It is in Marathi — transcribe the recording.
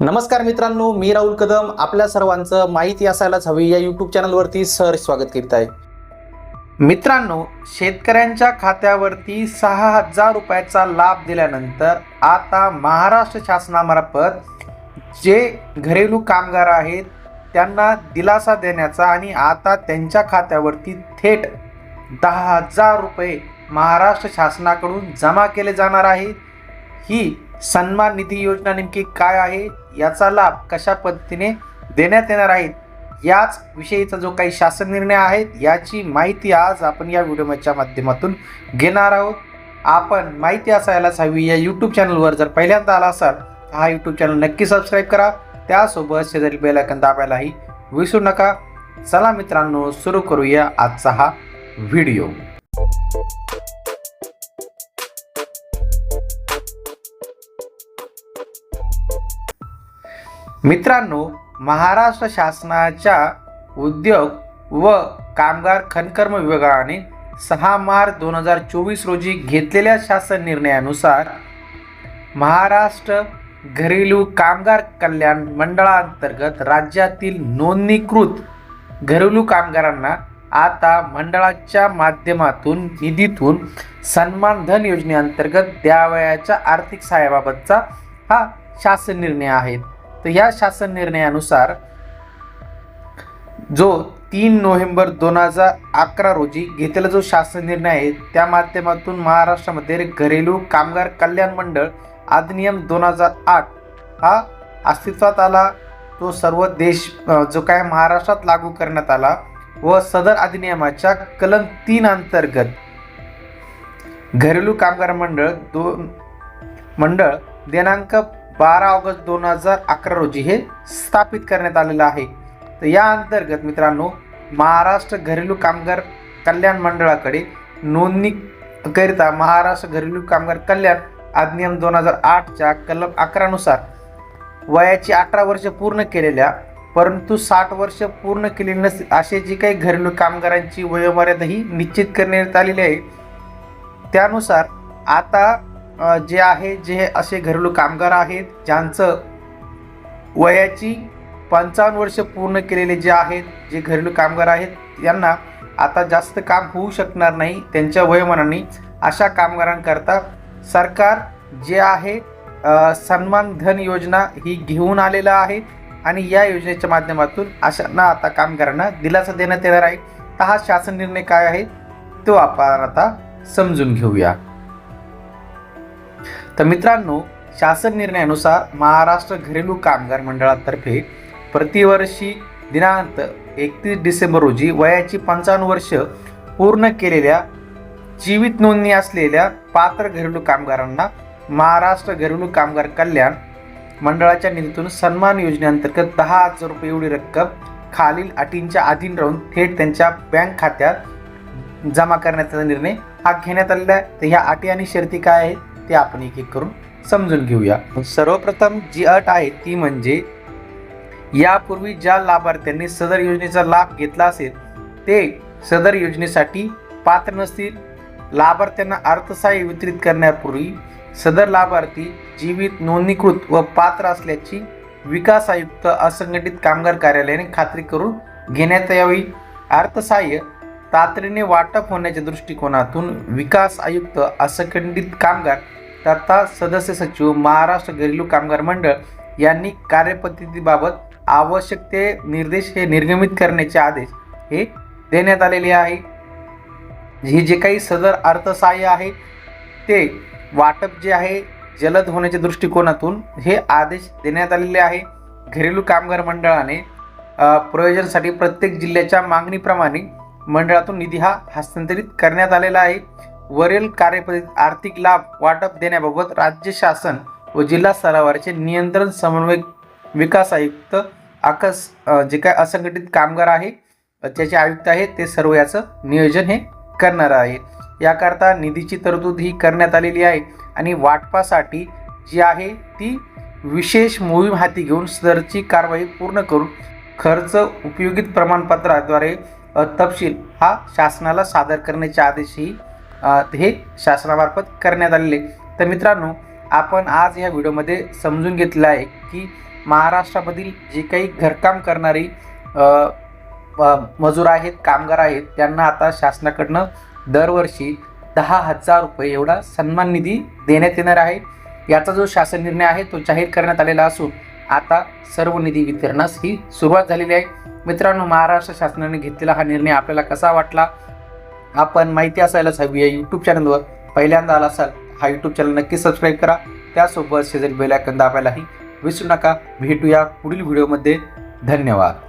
नमस्कार मित्रांनो मी राहुल कदम. आपल्या सर्वांचं माहिती असायलाच हवी या यूट्यूब चॅनलवरती सर स्वागत करीत आहे. मित्रांनो शेतकऱ्यांच्या खात्यावरती सहा हजार रुपयाचा लाभ दिल्यानंतर आता महाराष्ट्र शासनामार्फत जे घरेलू कामगार आहेत त्यांना दिलासा देण्याचा आणि आता त्यांच्या खात्यावरती थेट दहा हजार रुपये महाराष्ट्र शासनाकडून जमा केले जाणार आहेत. ही सन्मान निधी योजना नेमकी काय आहे? याचा लाभ कशा पद्धतीने देण्यात येणार आहेत? याच विषयीचा जो काही शासन निर्णय आहेत याची माहिती आज आपण या व्हिडिओच्या माध्यमातून घेणार आहोत. आपण माहिती असायलाच हवी या यूट्यूब चॅनलवर जर पहिल्यांदा आला असाल तर हा यूट्यूब चॅनल नक्की सबस्क्राईब करा. त्यासोबत शेजारी बेलायकन दाबायलाही विसरू नका. चला मित्रांनो सुरू करूया आजचा हा व्हिडिओ मित्रांनो महाराष्ट्र शासनाच्या उद्योग व कामगार खनकर्म विभागाने सहा मार्च दोन हजार चोवीस रोजी घेतलेल्या शासन निर्णयानुसार महाराष्ट्र घरेलू कामगार कल्याण मंडळांतर्गत राज्यातील नोंदणीकृत घरेलू कामगारांना आता मंडळाच्या माध्यमातून निधीतून सन्मान धन योजनेअंतर्गत द्यावयाच्या आर्थिक सहाय्याबाबतचा हा शासन निर्णय आहे. तर या शासन निर्णयानुसार जो तीन नोव्हेंबर दोन हजार अकरा रोजी घेतलेला जो शासन निर्णय आहे त्या माध्यमातून महाराष्ट्रामध्ये घरेलू कामगार कल्याण मंडळ अधिनियम दोन हजार आठ हा अस्तित्वात आला. तो सर्व देश जो काय महाराष्ट्रात लागू करण्यात आला व सदर अधिनियमाच्या कलम तीन अंतर्गत घरेलू कामगार मंडळ दोन मंडळ दिनांक बारा ऑगस्ट दोन हजार अकरा रोजी हे स्थापित करण्यात आलेलं आहे. तर या अंतर्गत मित्रांनो महाराष्ट्र घरेलू कामगार कल्याण मंडळाकडे नोंदणी करिता महाराष्ट्र घरेलू कामगार कल्याण अधिनियम दोन हजार आठच्या कलम अकरानुसार वयाची अठरा वर्ष पूर्ण केलेल्या परंतु साठ वर्ष पूर्ण केलेली नस असे जी काही घरेलू कामगारांची वयोमर्यादा ही निश्चित करण्यात आलेली आहे. त्यानुसार आता जे आहे जे असे घरेलू कामगार आहेत ज्यांचं वयाची पंचावन्न वर्ष पूर्ण केलेले जे आहेत जे घरेलू कामगार आहेत यांना आता जास्त काम होऊ शकणार नाही. त्यांच्या वयोमानाने अशा कामगारांकरता सरकार जे आहे सन्मान धन योजना ही घेऊन आलेलं आहे आणि या योजनेच्या माध्यमातून अशांना आता कामगारांना दिलासा देण्यात येणार आहे. तर हा शासन निर्णय काय आहे तो आपण आता समजून घेऊया. तर मित्रांनो शासन निर्णयानुसार महाराष्ट्र घरेलू कामगार मंडळातर्फे प्रतिवर्षी दिनांक एकतीस डिसेंबर रोजी वयाची पंचावन्न वर्ष पूर्ण केलेल्या जीवित नोंदणी असलेल्या पात्र घरेलू कामगारांना महाराष्ट्र घरेलू कामगार कल्याण मंडळाच्या निधीतून सन्मान योजनेअंतर्गत दहा हजार रुपये एवढी रक्कम खालील अटींच्या अधीन राहून थेट त्यांच्या बँक खात्यात जमा करण्याचा निर्णय हा घेण्यात आलेला आहे. तर ह्या अटी आणि शर्ती काय आहेत? ते आपण एक एक करून समजून घेऊया. सर्वप्रथम जी अट आहे ती म्हणजे यापूर्वी ज्या लाभार्थ्यांनी सदर योजनेचा लाभ घेतला असेल ते सदर योजनेसाठी पात्र नसतील. लाभार्थ्यांना अर्थसहाय्य वितरित करण्यापूर्वी सदर लाभार्थी जीवित नोंदणीकृत व पात्र असल्याची विकास आयुक्त असंघटित कामगार कार्यालयाने खात्री करून घेण्यात यावी. अर्थसहाय्य तातडीने वाटप होण्याच्या दृष्टिकोनातून विकास आयुक्त असंखंडित कामगार तथा सदस्य सचिव महाराष्ट्र घरेलू कामगार मंडळ यांनी कार्यपद्धतीबाबत आवश्यक ते निर्देश हे निर्गमित करण्याचे आदेश हे देण्यात आलेले आहे. हे जे काही सदर अर्थसहाय्य आहे ते वाटप जे आहे जलद होण्याच्या दृष्टिकोनातून हे आदेश देण्यात आलेले आहे. घरेलू कामगार मंडळाने प्रयोजनासाठी प्रत्येक जिल्ह्याच्या मागणीप्रमाणे मंडळातून निधी हा हस्तांतरित करण्यात आलेला आहे. वरील कार्यपद्धतीत आर्थिक लाभ वाटप देण्याबाबत राज्य शासन व जिल्हा स्तरावरचे नियंत्रण समन्वय विकास आयुक्त आकस जे काय असंघटित कामगार आहे त्याचे ज्याचे आयुक्त आहेत ते सर्व याचं नियोजन हे करणार आहे. याकरता निधीची तरतूद ही करण्यात आलेली आहे आणि वाटपासाठी जी आहे ती विशेष मोहीम हाती घेऊन सदरची कारवाई पूर्ण करून खर्च उपयोगित प्रमाणपत्राद्वारे तपशील हा शासनाला सादर करण्याचे आदेशही हे शासनामार्फत करण्यात आलेले. तर मित्रांनो आपण आज या व्हिडिओमध्ये समजून घेतलं आहे की महाराष्ट्रामधील जे काही घरकाम करणारी मजूर आहेत कामगार आहेत त्यांना आता शासनाकडनं दरवर्षी दहा हजार रुपये एवढा सन्मान निधी देण्यात येणार आहे. याचा जो शासन निर्णय आहे तो जाहीर करण्यात आलेला असून आता सर्व निधी वितरणास ही सुरुवात झालेली आहे. मित्रांनो महाराष्ट्र शासनाने घेतलेला हा निर्णय आपल्याला कसा वाटला? आपण माहिती असायलाच हवी आहे. यूट्यूब चॅनलवर पहिल्यांदा आला असाल हा यूट्यूब चॅनल नक्की सबस्क्राईब करा. त्यासोबत शेजारी बेल आयकॉन दाबायलाही विसरू नका. भेटूया पुढील व्हिडिओमध्ये धन्यवाद.